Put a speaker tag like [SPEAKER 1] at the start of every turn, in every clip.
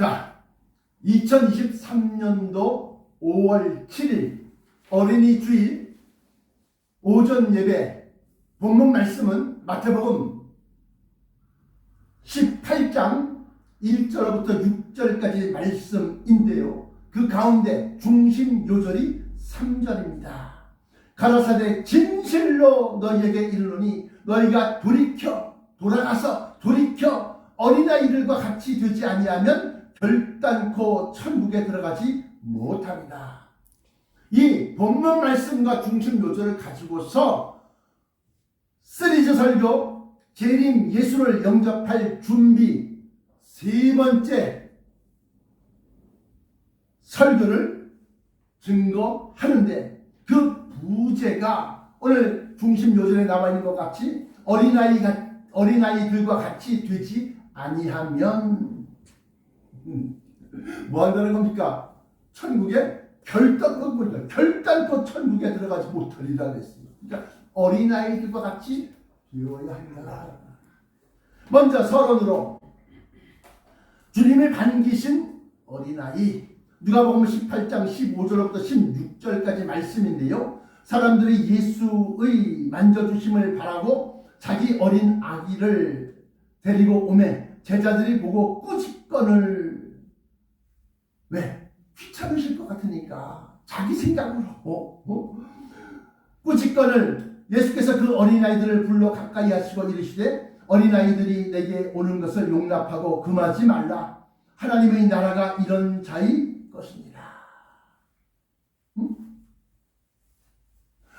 [SPEAKER 1] 자, 2023년도 5월 7일 어린이 주일 오전 예배 본문 말씀은 마태복음 18장 1절부터 6절까지 말씀인데요. 그 가운데 중심 요절이 3절입니다. 가라사대 진실로 너희에게 이르노니 너희가 돌이켜 돌아가서 돌이켜 어린아이들과 같이 되지 아니하면 결단코 천국에 들어가지 못합니다. 이 본문 말씀과 중심 요절을 가지고서 시리즈 설교 재림 예수를 영접할 준비 세 번째 설교를 증거하는데 그 부제가 오늘 중심 요절에 나와 있는 것 같이 어린아이가 어린아이들과 같이 되지 아니하면 음, 뭐 한다는 겁니까? 천국에 결단코 못 결단코 천국에 들어가지 못하리라 그랬습니다. 그러니까 어린아이들과 같이 되어야 한다. 먼저 서론으로 주님을 반기신 어린아이 누가복음 18장 15절부터 16절까지 말씀인데요. 사람들이 예수의 만져주심을 바라고 자기 어린 아기를 데리고 오매 제자들이 보고 꾸짖건을 왜 귀찮으실 것 같으니까 자기 생각으로 어? 어? 꾸짖건을 예수께서 그 어린아이들을 불러 가까이 하시고 이르시되 어린아이들이 내게 오는 것을 용납하고 금하지 말라 하나님의 나라가 이런 자의 것입니다. 응?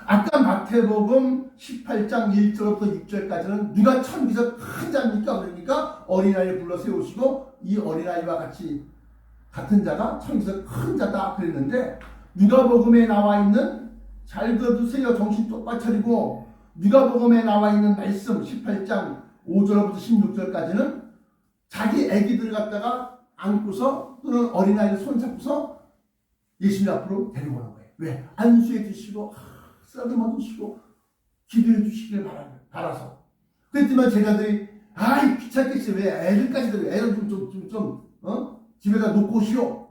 [SPEAKER 1] 아까 마태복음 18장 1절부터 6절까지는 누가 천국에서 큰 자입니까? 그러니까 어린아이를 불러 세우시고 이 어린아이와 같이 같은 자가 천국에서 큰 자다 그랬는데 누가복음에 나와 있는 잘 들어두세요. 정신 똑바로 차리고 누가복음에 나와 있는 말씀 18장 5절부터 16절까지는 자기 애기들 갖다가 안고서 또는 어린아이를 손잡고서 예수님 앞으로 데려오는 거예요. 왜? 안수해 주시고 쓰다듬어 주시고 기도해 주시길 바라서. 그랬지만 제자들이 아이 귀찮겠지 왜 애들까지 들 애를 좀좀 좀 좀, 좀, 어? 집에다 놓고 오시오.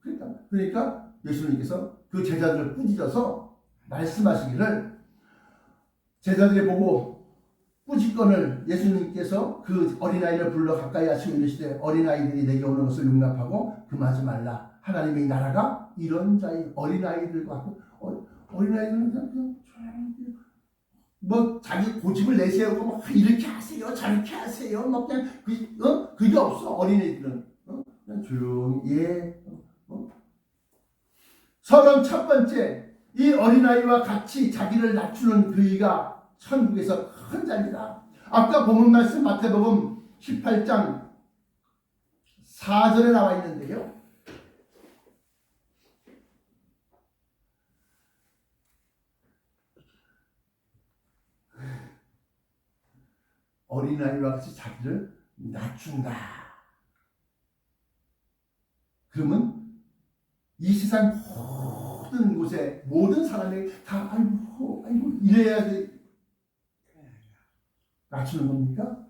[SPEAKER 1] 그러니까 그러니까 예수님께서 그 제자들을 꾸짖어서 말씀하시기를 제자들이 보고 꾸짖건을 예수님께서 그 어린아이를 불러 가까이 하시고 이르시되 어린아이들이 내게 오는 것을 용납하고 금하지 말라 하나님의 나라가 이런 자의 어린아이들과 어, 어린아이들은 그냥, 뭐 자기 고집을 내세우고 막 이렇게 하세요 저렇게 하세요 뭐 그냥 그, 어? 그게 없어 어린애들은 어? 그냥 조용히 예. 어? 서론 첫 번째 이 어린아이와 같이 자기를 낮추는 그이가 천국에서 큰 자입니다. 아까 본문 말씀 마태복음 18장 4절에 나와 있는데요. 어린아이와 같이 자기를 낮춘다. 그러면 이 세상 모든 곳에 모든 사람에게 다 아이고 아이고 이래야 돼 낮추는 겁니까?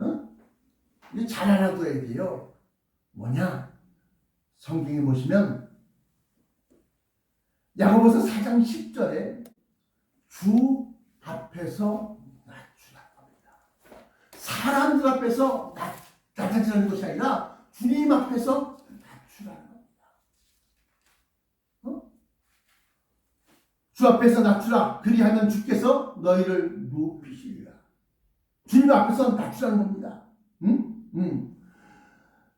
[SPEAKER 1] 어? 이게 잘 알아둬야 돼요. 뭐냐? 성경에 보시면 야고보서 4장 10절에 주 앞에서. 사람들 앞에서 낮, 낮아지는 것이 아니라 주님 앞에서 낮추라는 겁니다. 어? 주 앞에서 낮추라. 그리하면 주께서 너희를 높이시리라. 주님 앞에서 낮추라는 겁니다. 응? 응.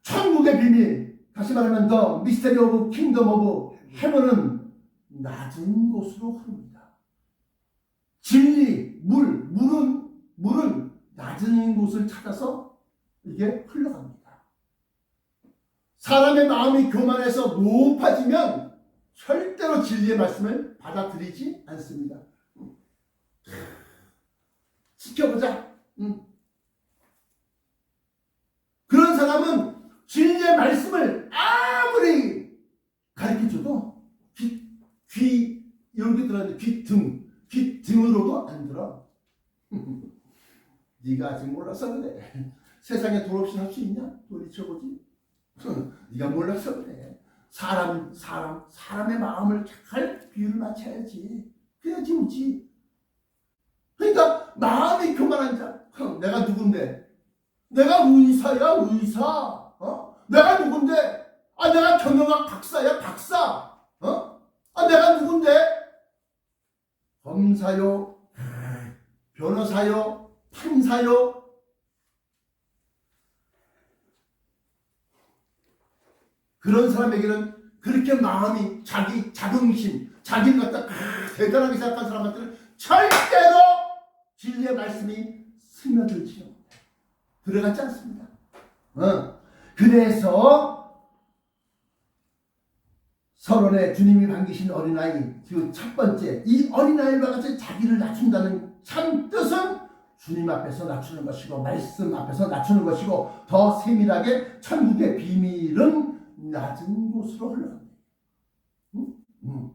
[SPEAKER 1] 천국의 비밀, 다시 말하면 더 미스테리 오브 킹덤 오브 헤븐은 낮은 곳으로 흐릅니다. 진리, 물, 물은 물은 낮은 곳을 찾아서 이게 흘러갑니다. 사람의 마음이 교만해서 높아지면 절대로 진리의 말씀을 받아들이지 않습니다. 지켜보자. 응. 그런 사람은 진리의 말씀을 아무리 가르쳐줘도 귀, 귀 이렇게 들었는데 귀 등, 귀 등으로도 안 들어. 네가 아직 몰라서 그래. 세상에 돈 없이 할수 있냐? 돌이쳐보지. 네가 몰라서 그래. 사람 사람 사람의 마음을 잘 비유를 맞춰야지. 그래야지 웃지. 그러니까 마음이 교만한 자. 형, 내가 누군데? 내가 의사야 의사. 어? 내가 누군데? 아 내가 경영학 박사야 박사. 어? 아 내가 누군데? 검사요, 변호사요, 판사요. 그런 사람에게는 그렇게 마음이 자기 자긍심, 자기를 갖다 크- 대단하게 생각한 사람한테는 절대로 진리의 말씀이 스며들지 못해. 들어갔지 않습니다. 어. 그래서 서론에 주님이 반기신 어린아이 그 첫 번째 이 어린아이와 같이 자기를 낮춘다는 참 뜻은 주님 앞에서 낮추는 것이고 말씀 앞에서 낮추는 것이고 더 세밀하게 천국의 비밀은 낮은 곳으로 흘러갑니다. 응? 응.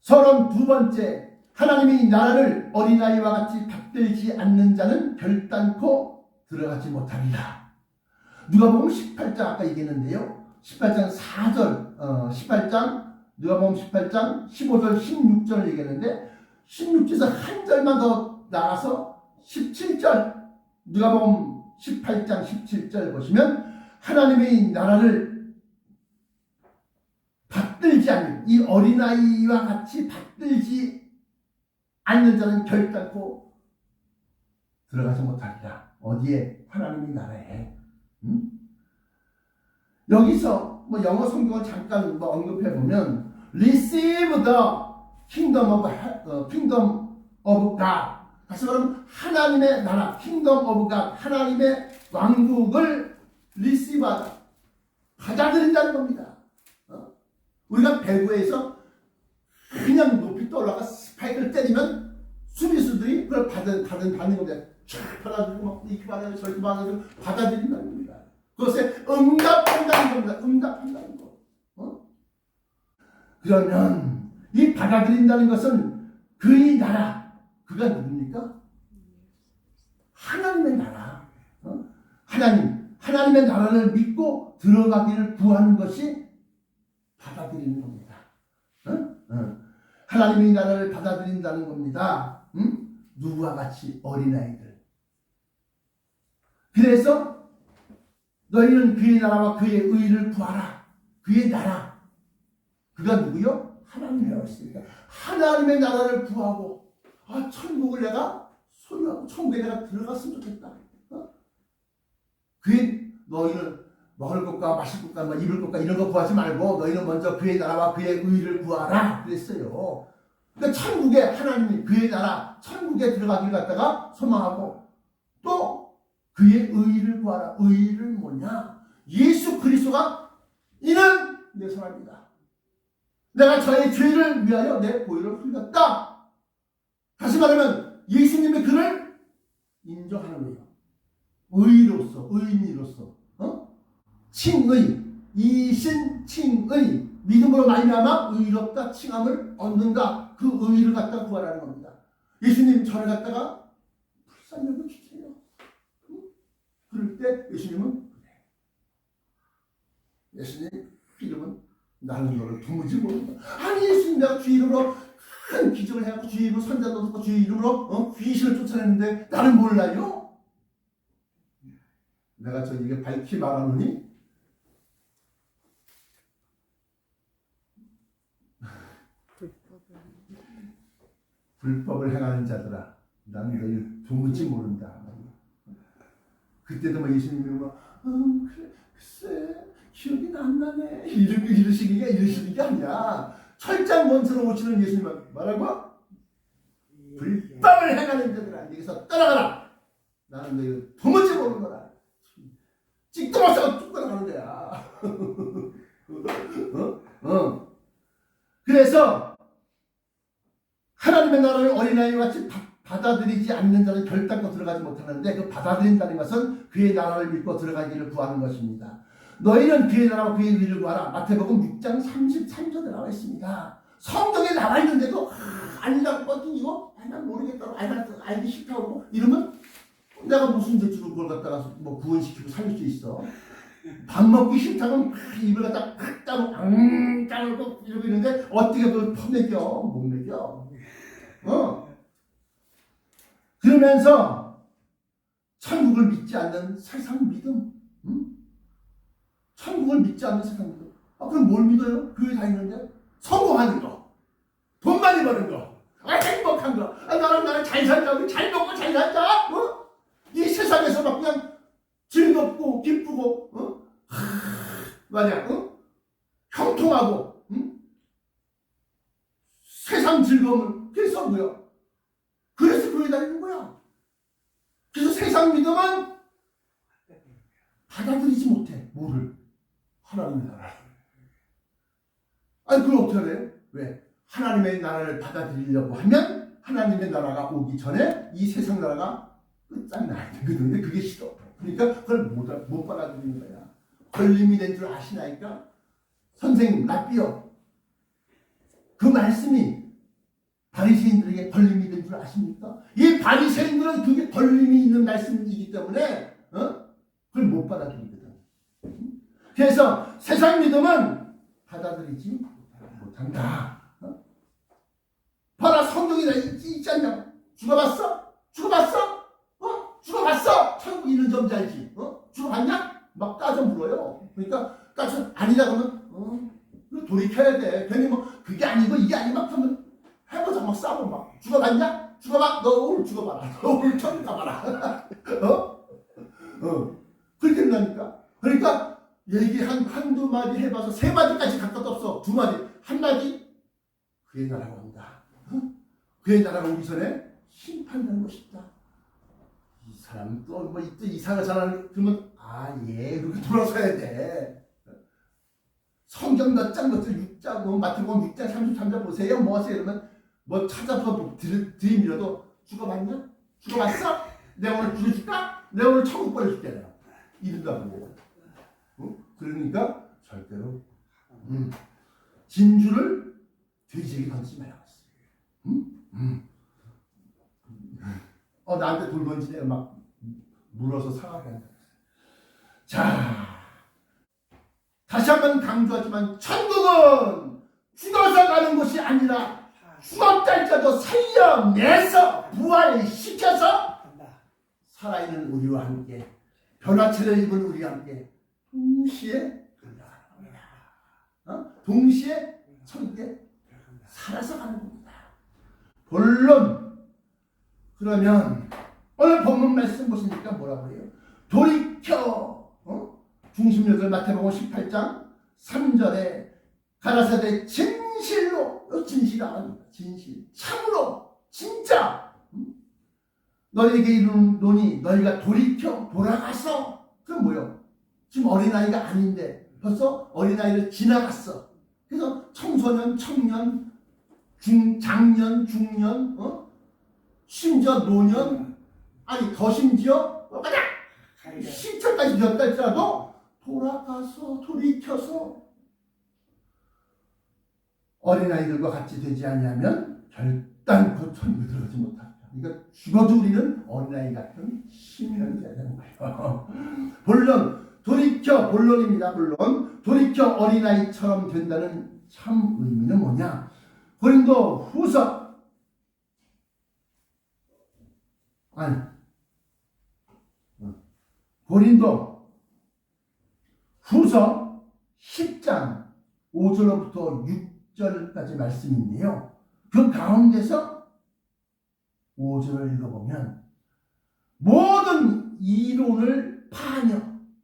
[SPEAKER 1] 서론 두 번째 하나님이 나라를 어린아이와 같이 받들지 않는 자는 결단코 들어가지 못하리라. 누가복음 18장 아까 얘기했는데요. 18장 4절, 어, 18장 누가복음 18장 15절, 16절 얘기했는데 16절에서 한 절만 더 나가서 17절 누가복음 18장 17절 보시면 하나님의 나라를 받들지 않는 이 어린아이와 같이 받들지 않는 자는 결단코 들어가지 못하리라. 어디에? 하나님의 나라에. 음? 여기서 뭐 영어 성경을 잠깐 뭐 언급해 보면 receive the kingdom of 어, kingdom of God. 다시 말하면 하나님의 나라 kingdom of God 하나님의 왕국을 receive하다 받아들인다는 겁니다. 어? 우리가 배구에서 그냥 높이 떠올라가 스파이크를 때리면 수비수들이 그걸 받은 받은 받는 겁니다. 쫙 받아들이고 막 이렇게 받아들이고 저렇게 받아들이고 받아들인다는 겁니다. 그것에 응답한다는 겁니다. 응답한다는 거. 어? 그러면 이 받아들인다는 것은 그의 나라 그가 누굽니까? 하나님의 나라. 어? 하나님 하나님의 나라를 믿고 들어가기를 구하는 것이 받아들이는 겁니다. 어? 어. 하나님의 나라를 받아들인다는 겁니다. 음? 누구와 같이 어린아이들. 그래서 너희는 그의 나라와 그의 의를 구하라. 그의 나라. 그가 누구요? 하나님이라고 했으니까. 하나님의 나라를 구하고, 아, 천국을 내가 소유하고, 천국에 내가 들어갔으면 좋겠다. 어? 그의, 너희는 먹을 것과 마실 것과 뭐 입을 것과 이런 거 구하지 말고, 너희는 먼저 그의 나라와 그의 의를 구하라. 그랬어요. 그러니까 천국에 하나님이 그의 나라, 천국에 들어가기를 갖다가 소망하고, 또 그의 의를 구하라. 의를 뭐냐? 예수 그리스도가 이는 내 사람이다. 내가 저의 죄를 위하여 내 보혈을 흘렸다. 다시 말하면 예수님의 그를 인정하는 거예요. 의로서, 의인으로서, 어? 칭의, 이신 칭의, 믿음으로 말미암아 의롭다 칭함을 얻는다. 그 의를 갖다 구하라는 겁니다. 예수님 저를 갖다가 불쌍히 주세요. 그럴 때 예수님은. 예수님 이름은 나는 너를 도무지 모른다. 아니 예수님 내가 주 이름으로 큰 기적을 해갖고 주 이름으로 선자도 얻고 주 이름으로 어? 귀신을 쫓아냈는데 나는 몰라요? 내가 저에게 밝히 말하노니 불법을 행하는 자들아 나는 너희 도무지 모른다. 그때도 막 예수님이 막, 어, 그래, 글쎄, 기억이 안 나네. 이러, 이러시기가 이러시는 게 아니야. 철장 먼처럼 오시는 예수님 말하고, 불법을 행하는 자들아, 여기서 떠나가라. 나는 너희 도무지 모르는. 찍도 마사가 뚝 떠나가는 거야. 어? 어. 그래서, 하나님의 나라를 어린아이와 같이 바- 받아들이지 않는 자는 결단코 들어가지 못하는데 그 받아들인다는 것은 그의 나라를 믿고 들어가기를 구하는 것입니다. 너희는 그의 나라와 그의 의를 구하라. 마태복음 6장 33절에 나와 있습니다. 성경에 나와 있는데도 아, 아니라고 뻗기고 아, 난 모르겠다고 아, 난 알기 싫다고 이러면 내가 무슨 죄주로 그걸 갖다가 뭐 구원시키고 살릴 수 있어? 밥 먹기 싫다면 막 입을 갖다 팍 따고 앙 따고 이러고 있는데 어떻게 그걸 퍼먹여 못 먹여 어? 그러면서 천국을 믿지 않는 세상 믿음. 응? 천국을 믿지 않는 세상 믿음. 아 그럼 뭘 믿어요? 교회 다니는데? 성공하는 거 돈 많이 버는 거. 아, 행복한 거. 아, 나는 나는 잘 살자 우리 잘 먹고 잘 살자. 어? 이 세상에서 막 그냥 즐겁고 기쁘고 어? 하, 맞아 어? 형통하고 응? 세상 즐거움을 그래서 뭐야 그래서 교회 다니는 거야 그래서 세상 믿음은 받아들이지 못해 뭐를 하나님의 나라 아니 그걸 어떻게 해요? 왜? 하나님의 나라를 받아들이려고 하면 하나님의 나라가 오기 전에 이 세상 나라가 끝장나야 되거든. 근데 그게 싫어. 그러니까 그걸 못, 못 받아들이는 거야. 걸림이 된 줄 아시나이까? 선생님, 납비요. 그 말씀이 바리새인들에게 걸림이 된 줄 아십니까? 이 바리새인들은 그게 걸림이 있는 말씀이기 때문에 어? 그걸 못 받아들이거든. 그래서 세상 믿음은 받아들이지 못한다. 어? 봐라 성경이나 있지, 있지 않냐? 죽어봤어? 죽어봤어? 어? 있는 점 알지? 어? 죽어봤냐? 막 따져 물어요. 그러니까 따져 아니다 그러면 어? 돌이켜야 돼. 괜히 뭐 그게 아니고 이게 아니면 하면 해보자 막 싸워 막 죽어봤냐? 죽어봐. 너 오늘 죽어봐라. 너 오늘 천국 가봐라. 어? 어. 그렇게 된다니까. 그러니까 얘기 한 한두 마디 해봐서 세 마디까지 갈 것도 없어. 두 마디. 한 마디 그의 나라가 온다. 어? 그의 나라가 오기 전에 심판되는 것이다. 이 사람 또뭐 이때 이상한 사람 그러면 아 예 그렇게 돌아서야 돼. 성경 몇 장, 몇장 6장, 뭐 마태복음 6장, 33장 보세요. 뭐 하세요? 이러면 뭐 찾아서 들, 들이밀어도 죽어봤냐? 죽어봤어? 내가 오늘 죽여줄까? 내가 오늘 천국 보내줄게 내가. 이른다고. 어? 그러니까 절대로 음. 진주를 돼지에게 던지지 했어요. 음? 음. 어 나한테 돌 던지네 막 물어서 상하게. 자 다시 한번 강조하지만 천국은 죽어서 가는 것이 아니라 죽었다 할지라도 살려내서 부활시켜서 살아있는 우리와 함께 변화체를 입은 우리와 함께 동시에 어? 동시에 천국에 살아서 가는 겁니다. 본론 그러면 오늘 본문 말씀 보시니까 뭐라고 해요? 돌이켜 어? 중심력을 마태복음 18장 3절에 가라사대 진실로 어, 진실 아닙니다. 진실 참으로 진짜 음? 너희에게 이룬 논이 너희가 돌이켜 돌아가서 그 뭐요? 지금 어린아이가 아닌데 벌써 어린아이를 지나갔어. 그래서 청소년, 청년, 중, 장년, 중년, 어? 심지어 노년, 아니 더 심지어 어, 가자! 신천까지 할지라도 돌아가서 돌이켜서 어린아이들과 같이 되지 않냐면 결단코 천국에 들어가지 못합니다. 그러니까 죽어도 우리는 어린아이 같은 시민이 돼야 되는 거예요. 물론 돌이켜 본론입니다. 본론 돌이켜 어린아이처럼 된다는 참 의미는 뭐냐? 고린도 후서 아니 어. 고린도 후서 10장 5절부터 6절까지 말씀인데요. 그 가운데서 5절을 읽어보면 모든 이론을 파하며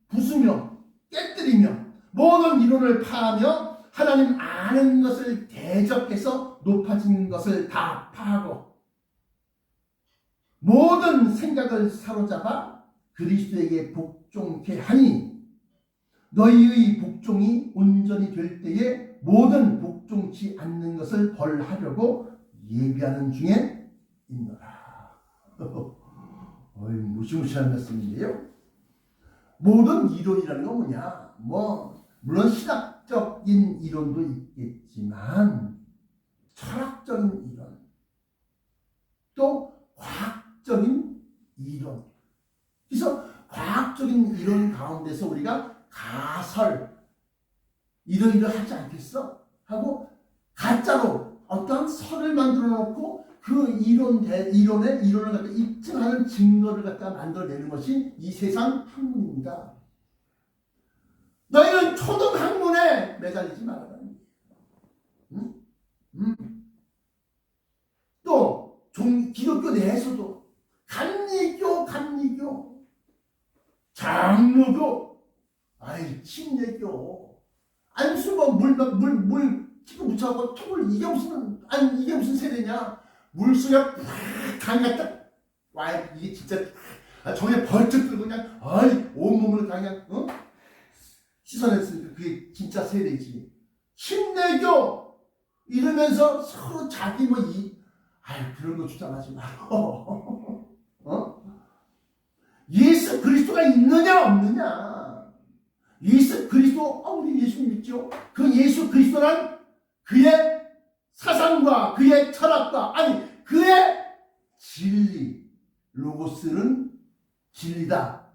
[SPEAKER 1] 부수며 깨뜨리며 모든 이론을 파하며 하나님 아는 것을 대적해서 높아진 것을 다 파하고 모든 생각을 사로잡아 그리스도에게 복종케 하니 너희의 복종이 온전히 될 때에 모든 복종치 않는 것을 벌하려고 예비하는 중에 있노라. 어이 무시무시한 말씀인데요. 모든 이론이라는 건 뭐냐? 뭐 물론 신학적인 이론도 있겠지만 철학적인 이론 또 과학적인 이론 그래서 과학적인 이론 가운데서 우리가 가설 이러이러하지 않겠어? 하고 가짜로 어떠한 설을 만들어 놓고 그 이론 대 이론의 이론을 갖다 입증하는 증거를 갖다 만들어내는 것이 이 세상 학문입니다. 너희는 초등 학문에 매달리지 말아라. 응? 응? 또 종, 기독교 내에서도 감리교, 감리교, 장로교, 아이 침례교, 안수뭐 물물물 찍고 묻혀갖고 톡을 이게 무슨 아니 이게 무슨 세대냐? 물속에 팍 강갔다. 와 이게 진짜 아, 정에 벌쩍 들고 그냥 아이 온몸을 그냥 어? 씻어냈으니까 그게 진짜 세대지. 침례교 이러면서 서로 자기 뭐 이 아유 그런 거 주장하지 말고 그리스도가 있느냐 없느냐 예수 그리스도 아 우리 예수 믿죠 그 예수 그리스도란 그의 사상과 그의 철학과 아니 그의 진리 로고스는 진리다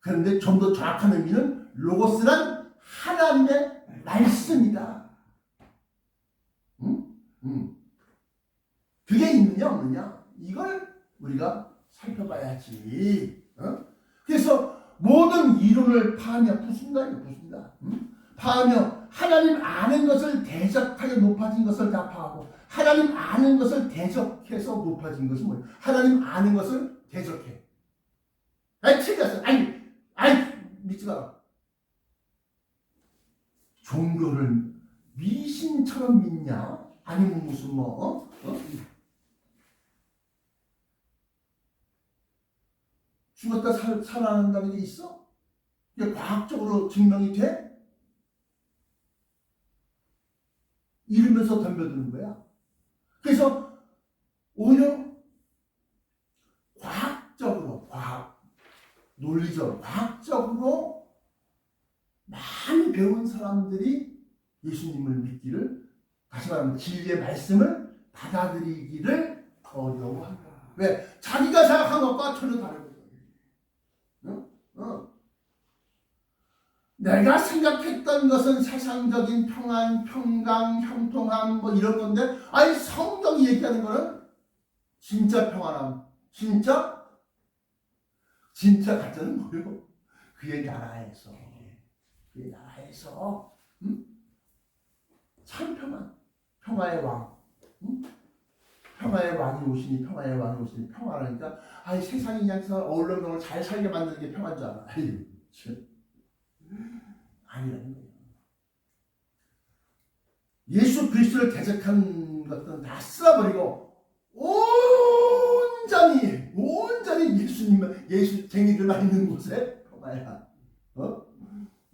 [SPEAKER 1] 그런데 좀 더 정확한 의미는 로고스란 하나님의 말씀이다 응? 응. 그게 있느냐 없느냐 이걸 우리가 살펴봐야지. 어? 모든 이론을 파하며 부순다 부순다. 응? 파하며 하나님 아는 것을 대적하여 높아진 것을 다 파하고 하나님 아는 것을 대적해서 높아진 것이 뭐예요? 하나님 아는 것을 대적해. 아니 틀렸어. 아니 아니 믿지 마라. 종교를 미신처럼 믿냐? 아니면 무슨 뭐 어? 어? 죽었다 살, 살아난다는 게 있어? 이게 과학적으로 증명이 돼? 이러면서 덤벼드는 거야. 그래서 오히려 과학적으로, 과학, 논리적으로, 과학적으로 많이 배운 사람들이 예수님을 믿기를, 다시 말하면 진리의 말씀을 받아들이기를 어려워한다. 왜? 자기가 생각한 것과 전혀 다르거든. 어. 내가 생각했던 것은 세상적인 평안, 평강, 형통함 뭐 이런 건데 아니 성경이 얘기하는 거는 진짜 평안함, 진짜 진짜 가짜는 뭐예요? 그의 나라에서 그의 나라에서 응? 참 평안, 평화의 왕, 응? 평화의 왕이 오시니 평화의 왕이 오시니 평화라니까 아이 세상이 그냥 얼렁얼렁 잘 살게 만드는 게 알아. 아유, 참. 아니라는 거예요. 예수 그리스도를 대적한 것들은 다 쓸어버리고 온전히 온전히 예수님 예수 쟁이들만 있는 곳에 평화야. 어?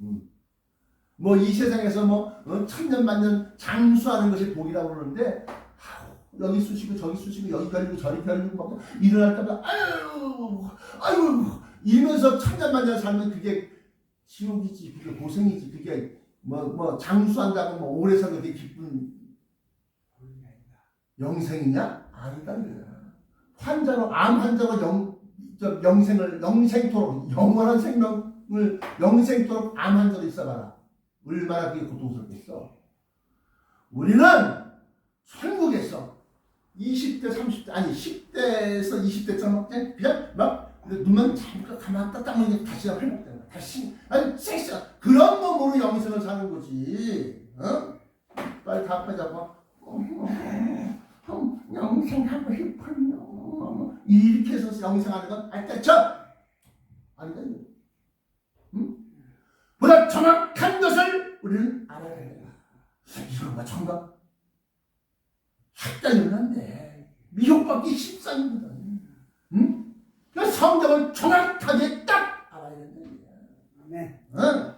[SPEAKER 1] 음. 뭐이 세상에서 뭐 어? 천년 만년 장수하는 것이 복이라고 그러는데 여기 쑤시고 저기 쑤시고 여기 걸리고 저리 걸리고 막 일어날 때마다 아유 아유 이러면서 천년 만년 살면 그게 지옥이지 그게 고생이지 그게 뭐 뭐 장수한다고 뭐 오래 살고 되게 기쁜 영생이냐? 아니다 환자로 암 환자로 영저 영생을 영생토록 영원한 생명을 영생토록 암 환자로 있어봐라. 얼마나 그게 고통스럽겠어? 우리는 천국에서 20대, 30대, 아니 10대에서 20대처럼 그냥 막 눈만 잠깐 가만 딱 다시 거야. 다시 아니 섹스 그런 몸으로 영생을 사는 거지. 어? 빨리 답하자고. 영생하고 싶어요. 이렇게 해서 영생하는 건 아니다. 저 아니다. 응? 보다 정확한 것을 우리는 알아야 된다. 이런가 청각 학자연한데 미혹받기 십상이거든. 응? 그 성경을 정확하게 딱.
[SPEAKER 2] 네.
[SPEAKER 1] 응?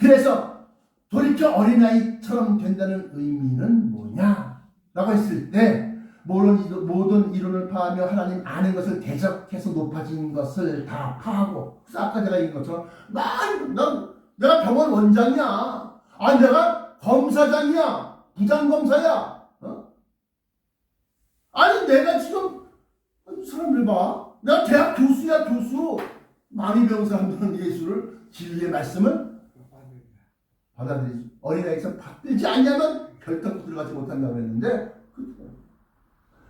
[SPEAKER 1] 그래서 돌이켜 어린아이처럼 된다는 의미는 뭐냐? 라고 했을 때 모든, 모든 이론을 파하며 하나님 아는 것을 대적해서 높아진 것을 다 파하고 아까 제가 얘기한 것처럼 난, 난 내가 병원 원장이야. 아 내가 검사장이야. 부장검사야. 어? 아니 내가 지금 아니, 사람들 봐. 내가 대학 교수야 교수. 많이 배운 사람들은 예수를 진리의 말씀을 받아들이지 어린아이에서 받들지 않냐면 결단코 들어가지 못한다고 했는데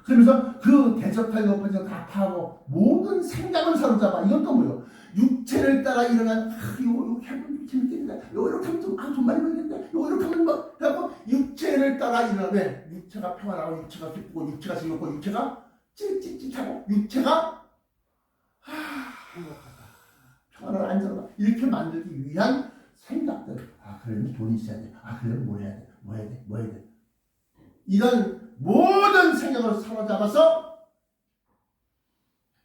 [SPEAKER 1] 그러면서 그 대적하여 높아져 다 파고 모든 생각을 사로잡아. 이건 또 뭐예요? 육체를 따라 일어난 아 이거 이렇게 하면 재밌겠네 이거 이렇게 하면 좀, 아, 돈 많이 벌겠네 이거 이렇게 하면 뭐 하고 육체를 따라 일어나면 육체가 평안하고 육체가 기쁘고 육체가 즐겁고 육체가 찌릿찌릿하고 육체가 평안을 안정을 이렇게 만들기 위한 생각들 아 그러면 돈이 있어야 돼 아 그러면 뭐 해야 돼 뭐 해야 돼 뭐 해야 돼 이런 모든 생각을 사로잡아서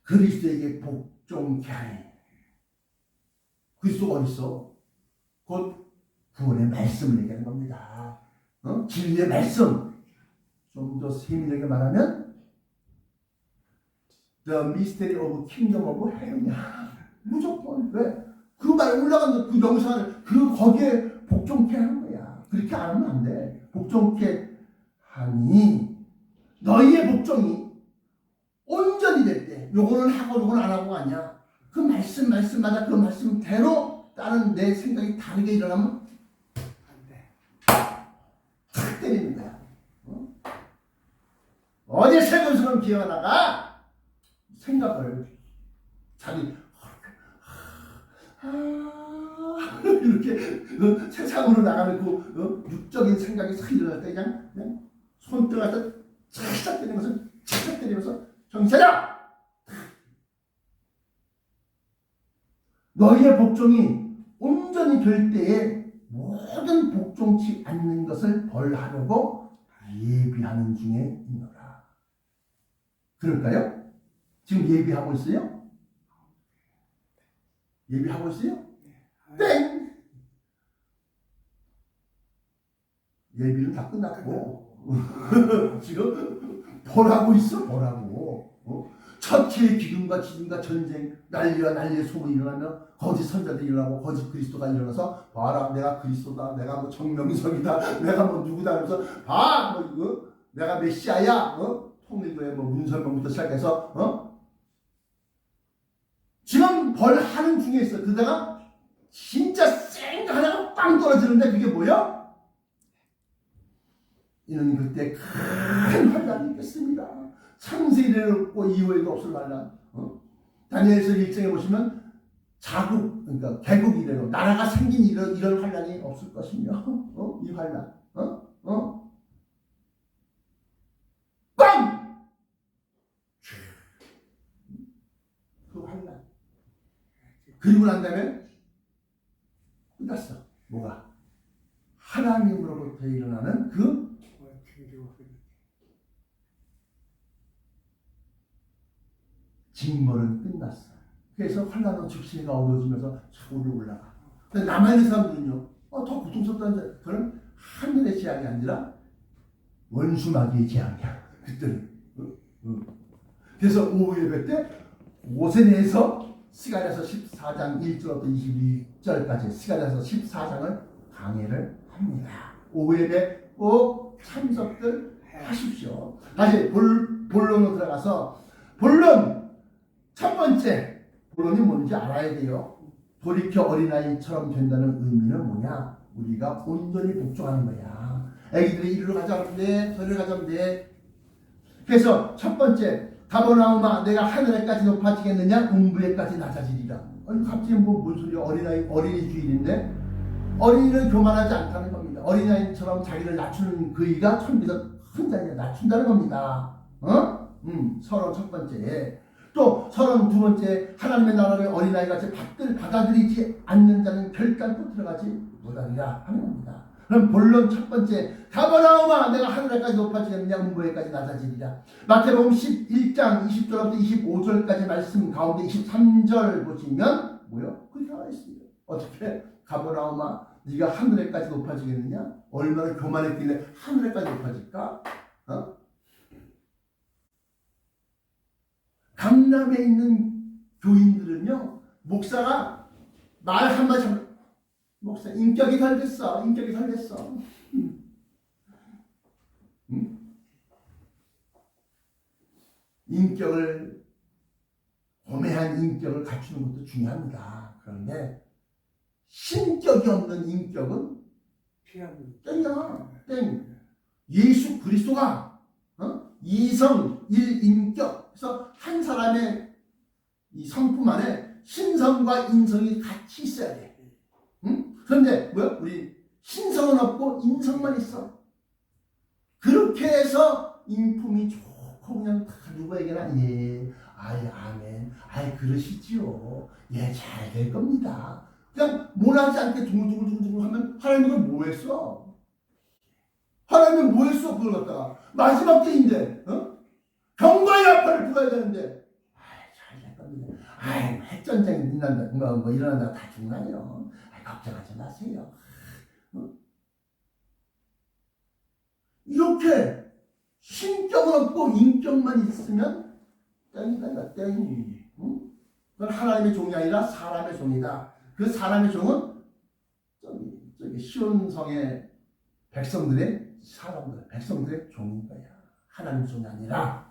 [SPEAKER 1] 그리스도에게 복종케 하니 그리스도가 어딨어? 곧 구원의 말씀을 얘기하는 겁니다. 어? 진리의 말씀. 좀 더 세밀하게 말하면 The Mystery of Kingdom of Heaven이야. 무조건 왜? 그말 올라가는 그 영상을 그 거기에 복종케 하는 거야. 그렇게 안 하면 안 돼. 복종케 하니 너희의 복종이 온전히 될 때 요거는 하고 요거는 안 하고 아니야. 그 말씀 말씀마다 그 말씀대로 다른 내 생각이 다르게 일어나면 탁 때리는 거야. 어? 어디 세금스러운 기어가다가 생각을 자기 아, 이렇게 어, 세상으로 나가는 그 어, 육적인 생각이 싹 일어날 때 그냥, 그냥 손등 갖다 착착 때리는 것을 착착 때리면서 차려! 너희의 복종이 온전히 될 때에 모든 복종치 않는 것을 벌하려고 예비하는 중에 있노라. 그럴까요? 지금 예비하고 있어요? 예비하고 있어요? 땡! 예비는 다 끝났고 지금 벌하고 있어 벌하고 어? 첫해의 기근과 지진과 전쟁 난리와 난리의 소문이 일어나면 거짓 선자들이 일어나고 거짓 그리스도가 일어나서 봐라 내가 그리스도다 내가 뭐 정명석이다 내가 뭐 누구다 하면서 봐뭐 이거 내가 메시아야 어? 통일교의 뭐 문설명부터 시작해서 어? 지금 벌하는 중에 있어 그러다가 진짜 쌩 하나가 빵 떨어지는데 그게 뭐야? 이는 그때 큰 환란이 있겠습니다. 창세일에는 이후에도 없을 환란. 어? 다니엘서 1장에 보시면 자국, 그러니까 개국 이래로 나라가 생긴 이런, 이런 환란이 없을 것이며, 어? 이 환란, 어? 어? 꽝! 그 환란. 그리고 난 다음에 끝났어. 뭐가? 하나님으로부터 일어나는 그 징벌은 끝났어. 그래서 환란은 즉시가 어두워지면서 서울로 올라가. 근데 남아있는 사람들은요, 어, 더 고통스럽다는 그런 하늘의 재앙이 아니라 원수 마귀의 재앙이야. 그때는. 어? 어. 그래서 오후 예배 때 옷에 대해서 시간에서 14장 1절부터 22절까지 시간에서 14장을 강의를 합니다. 오후 예배 꼭 참석들 하십시오. 다시 볼, 본론으로 들어가서 본론 첫 번째 본론이 뭔지 알아야 돼요. 돌이켜 어린아이처럼 된다는 의미는 뭐냐? 우리가 온전히 복종하는 거야. 애기들이 이리로 가자면 돼, 저리로 가자면 돼. 그래서 첫 번째 가버나움아 내가 하늘에까지 높아지겠느냐 음부에까지 낮아지리라. 아니 갑자기 뭐뭔 소리야 어린아이 어린이 주일인데 어린이는 교만하지 않다는 겁니다. 어린아이처럼 자기를 낮추는 그이가 천비서 큰 자리에 낮춘다는 겁니다. 어? 음, 서로 첫 번째. 또 서른 두 번째 하나님의 나라를 어린아이같이 받들, 받아들이지 않는 자는 결단코 들어가지 못하리라 하는 겁니다. 그럼 본론 첫 번째 가버나움아 내가 하늘에까지 높아지겠느냐 음부에까지 낮아지리라 마태복음 11장 20절부터 25절까지 말씀 가운데 23절 보시면 뭐요? 그렇게 나와 있습니다. 어떻게 가버나움아 네가 하늘에까지 높아지겠느냐? 얼마나 교만했길래 하늘에까지 높아질까? 어? 강남에 있는 교인들은요, 목사가 말 한마디 목사, 인격이 덜 됐어. 인격이 덜 됐어. 인격을, 고매한 인격을 갖추는 것도 중요합니다. 그런데, 신격이 없는 인격은 땡이잖아. 땡. 예수 그리스도가 어? 이성 일인격. 그래서 한 사람의 이 성품 안에 신성과 인성이 같이 있어야 돼. 응? 그런데 뭐야? 우리 신성은 없고 인성만 있어. 그렇게 해서 인품이 좋고 그냥 다 누구에게나 예, 아예 아멘, 아예 그러시지요. 예, 잘 될 겁니다. 그냥 몰하지 않게 둥글둥글둥글 하면 하나님은 그걸 뭐 했어? 하나님은 뭐 했어? 그걸 갖다가 마지막 때인데 어? 경과의 아파를 부어야 되는데 아이 잘될 겁니다. 아이 핵전쟁이 일어난다 뭐, 뭐 일어난다 다 죽나요? 걱정하지 마세요. 어? 이렇게 신격은 없고 인격만 있으면 땡이다 이거 땡. 응? 그건 하나님의 종이 아니라 사람의 종이다. 그 사람의 종은 저기 저기 시온성의 백성들의 사람들 백성들의 종인 거야. 하나님 종이 아니라